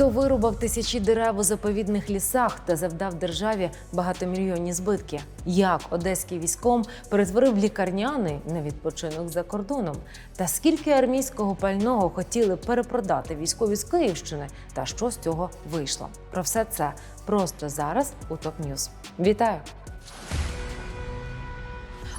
Хто вирубав тисячі дерев у заповідних лісах та завдав державі багатомільйонні збитки? Як одеський військом перетворив лікарняний на відпочинок за кордоном? Та скільки армійського пального хотіли перепродати військові з Київщини? Та що з цього вийшло? Про все це просто зараз у ТОП Ньюз. Вітаю!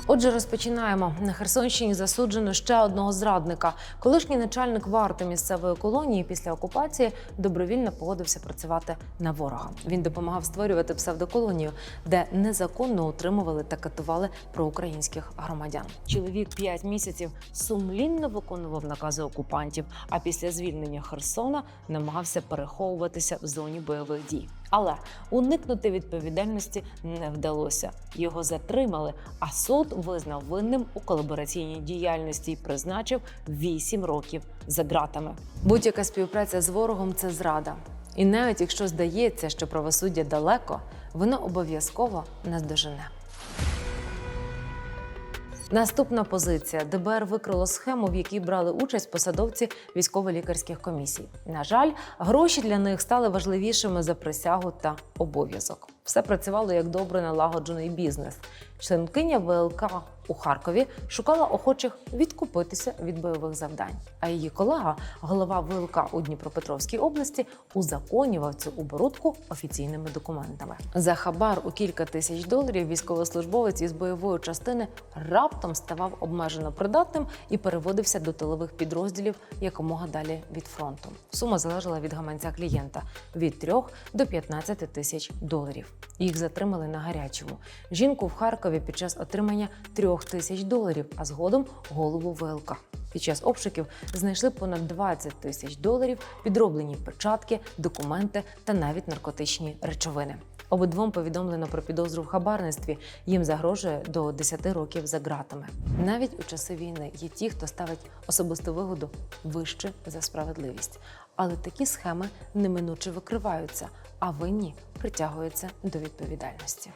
Отже, розпочинаємо на Херсонщині. Засуджено ще одного зрадника. Колишній начальник варти місцевої колонії після окупації добровільно погодився працювати на ворога. Він допомагав створювати псевдоколонію, де незаконно утримували та катували проукраїнських громадян. Чоловік п'ять місяців сумлінно виконував накази окупантів. А після звільнення Херсона намагався переховуватися в зоні бойових дій. Але уникнути відповідальності не вдалося. Його затримали, а суд визнав винним у колабораційній діяльності і призначив 8 років за ґратами. Будь-яка співпраця з ворогом це зрада. І навіть якщо здається, що правосуддя далеко, воно обов'язково наздожене. Наступна позиція ДБР викрило схему, в якій брали участь посадовці військово-лікарських комісій. На жаль, гроші для них стали важливішими за присягу та обов'язок. Все працювало як добре налагоджений бізнес. Членкиня ВЛК у Харкові шукала охочих відкупитися від бойових завдань. А її колега, голова ВЛК у Дніпропетровській області, узаконював цю оборудку офіційними документами. За хабар у кілька тисяч доларів військовослужбовець із бойової частини раптом ставав обмежено придатним і переводився до тилових підрозділів якомога далі від фронту. Сума залежала від гаманця клієнта від 3 до 15 тисяч доларів. Їх затримали на гарячому. Жінку в Харкові під час отримання трьох тисяч доларів, а згодом голову ВЛК. Під час обшуків знайшли понад 20 тисяч доларів, підроблені печатки, документи та навіть наркотичні речовини. Обидвом повідомлено про підозру в хабарництві. Їм загрожує до 10 років за ґратами. Навіть у часи війни є ті, хто ставить особисту вигоду вище за справедливість. Але такі схеми неминуче викриваються, а винні притягуються до відповідальності.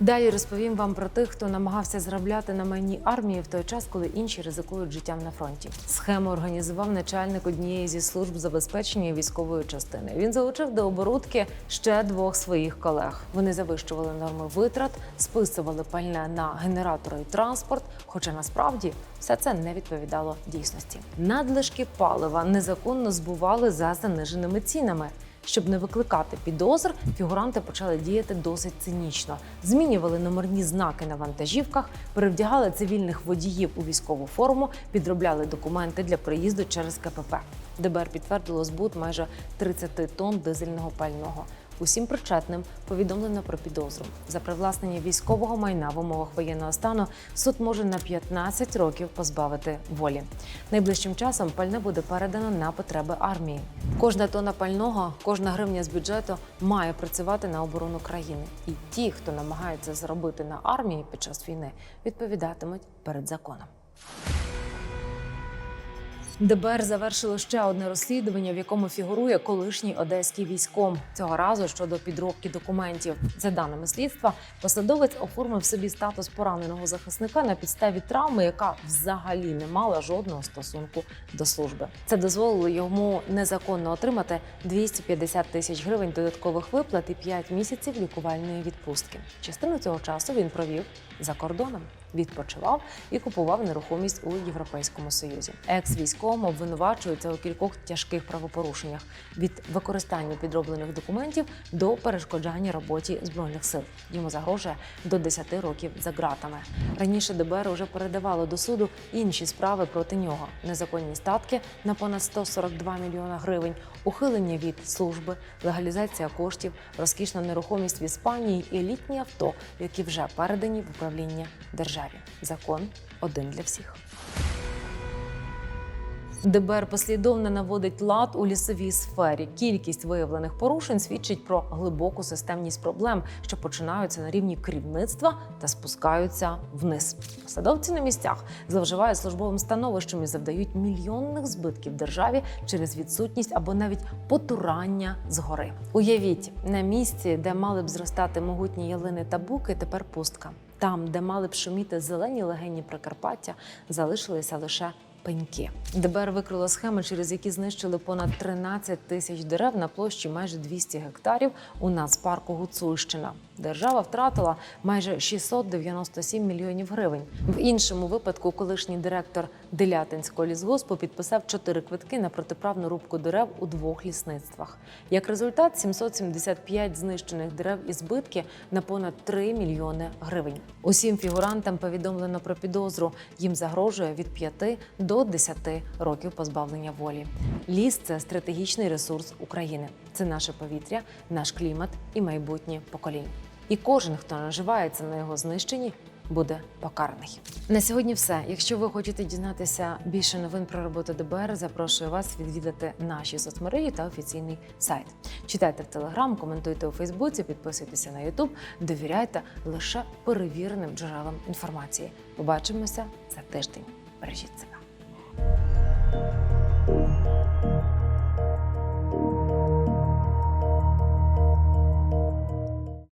Далі розповім вам про тих, хто намагався заробляти на майні армії в той час, коли інші ризикують життям на фронті. Схему організував начальник однієї зі служб забезпечення військової частини. Він залучив до оборудки ще двох своїх колег. Вони завищували норми витрат, списували пальне на генератори і транспорт. Хоча насправді все це не відповідало дійсності. Надлишки палива незаконно збували за заниженими цінами. Щоб не викликати підозр, фігуранти почали діяти досить цинічно. Змінювали номерні знаки на вантажівках, перевдягали цивільних водіїв у військову форму, підробляли документи для проїзду через КПП. ДБР підтвердило збут майже 30 тонн дизельного пального. Усім причетним повідомлено про підозру за привласнення військового майна в умовах воєнного стану. Суд може на 15 років позбавити волі. Найближчим часом пальне буде передано на потреби армії. Кожна тонна пального, кожна гривня з бюджету має працювати на оборону країни. І ті, хто намагається заробити на армії під час війни, відповідатимуть перед законом. ДБР завершило ще одне розслідування, в якому фігурує колишній одеський військом. Цього разу щодо підробки документів. За даними слідства, посадовець оформив собі статус пораненого захисника на підставі травми, яка взагалі не мала жодного стосунку до служби. Це дозволило йому незаконно отримати 250 тисяч гривень додаткових виплат і 5 місяців лікувальної відпустки. Частину цього часу він провів за кордоном. Відпочивав і купував нерухомість у Європейському Союзі. Екс-військовому обвинувачується у кількох тяжких правопорушеннях від використання підроблених документів до перешкоджання роботі збройних сил. Йому загрожує до 10 років за ґратами. Раніше ДБР уже передавало до суду інші справи проти нього: незаконні статки на понад 142 мільйона гривень, ухилення від служби, легалізація коштів, розкішна нерухомість в Іспанії і елітні авто, які вже передані в управління державі. Закон один для всіх. ДБР послідовно наводить лад у лісовій сфері. Кількість виявлених порушень свідчить про глибоку системність проблем, що починаються на рівні керівництва та спускаються вниз. Посадовці на місцях зловживають службовим становищем і завдають мільйонних збитків державі через відсутність або навіть потурання згори. Уявіть, на місці, де мали б зростати могутні ялини та буки, тепер пустка. Там, де мали б шуміти зелені легені Прикарпаття, залишилися лише пеньки. ДБР викрило схеми, через які знищили понад 13 тисяч дерев на площі майже 200 гектарів у нацпарку Гуцульщина. Держава втратила майже 697 мільйонів гривень. В іншому випадку колишній директор Делятинського лісгоспу підписав чотири квитки на протиправну рубку дерев у двох лісництвах. Як результат, 775 знищених дерев і збитки на понад 3 мільйони гривень. Усім фігурантам повідомлено про підозру. Їм загрожує від 5 до 10 років позбавлення волі. Ліс це стратегічний ресурс України. Це наше повітря, наш клімат і майбутнє поколінь. І кожен, хто наживається на його знищенні, буде покараний. На сьогодні все. Якщо ви хочете дізнатися більше новин про роботу ДБР, запрошую вас відвідати наші соцмережі та офіційний сайт. Читайте в Телеграм, коментуйте у Фейсбуці, підписуйтеся на Ютуб, довіряйте лише перевіреним джерелам інформації. Побачимося за тиждень. Бережіть себе.